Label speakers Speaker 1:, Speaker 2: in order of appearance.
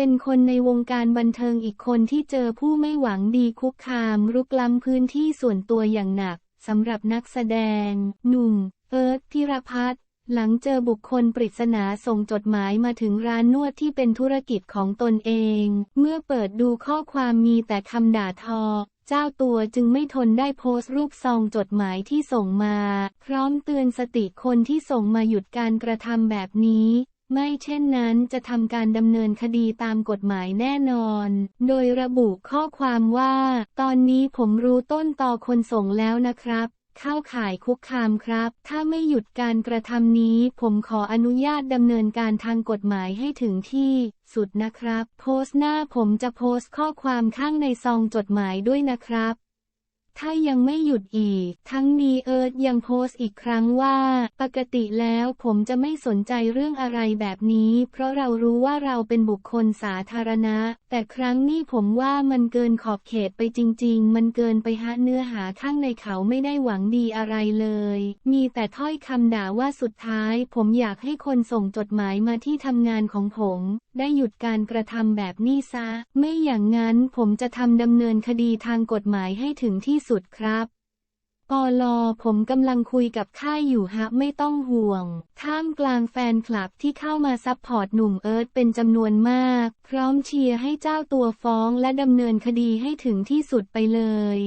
Speaker 1: เป็นคนในวงการบันเทิงอีกคนที่เจอผู้ไม่หวังดีคุกคามรุกล้ำพื้นที่ส่วนตัวอย่างหนักสำหรับนักแสดง หนุ่ม เอิร์ธพิรพัฒน์หลังเจอบุคคลปริศนาส่งจดหมายมาถึงร้านนวดที่เป็นธุรกิจของตนเอง เมื่อเปิดดูข้อความมีแต่คำด่าทอ เจ้าตัวจึงไม่ทนได้โพสต์รูปซองจดหมายที่ส่งมา พร้อมเตือนสติคนที่ส่งมาหยุดการกระทำแบบนี้ ไม่เช่นนั้นจะทำการดำเนินคดีตามกฎหมายแน่นอน โดยระบุข้อความว่า ตอนนี้ผมรู้ต้นตอคนส่งแล้วนะครับเข้าข่ายคุกคามครับ ถ้าไม่หยุดการกระทำนี้ ผมขออนุญาตดำเนินการทางกฎหมายให้ถึงที่สุดนะครับ โพสต์หน้าผมจะโพสต์ข้อความข้างในซองจดหมายด้วยนะครับ ถ้ายังไม่หยุดอีก ทั้งนี้เอิร์ธยังโพสต์อีกครั้งว่า ปกติแล้วผมจะไม่สนใจเรื่องอะไรแบบนี้ เพราะเรารู้ว่าเราเป็นบุคคลสาธารณะ แต่ครั้งนี้ผมว่ามันเกินขอบเขตไปจริง ๆ มันเกินไปฮะเนื้อหาข้างในเขาไม่ได้หวังดีอะไรเลย มีแต่ถ้อยคำด่าว่าสุดท้าย ผมอยากให้คนส่งจดหมายมาที่ทำงานของผม ได้หยุดการกระทำแบบนี้ซะ ไม่อย่างนั้นผมจะทำดำเนินคดีทางกฎหมายให้ถึงที่สุดครับปอลอผมกำลังคุยกับค่ายอยู่ฮะไม่ต้องห่วง ท่ามกลางแฟนคลับที่เข้ามาซัพพอร์ตหนุ่มเอิร์ธเป็นจำนวนมาก พร้อมเชียร์ให้เจ้าตัวฟ้องและดำเนินคดีให้ถึงที่สุดไปเลย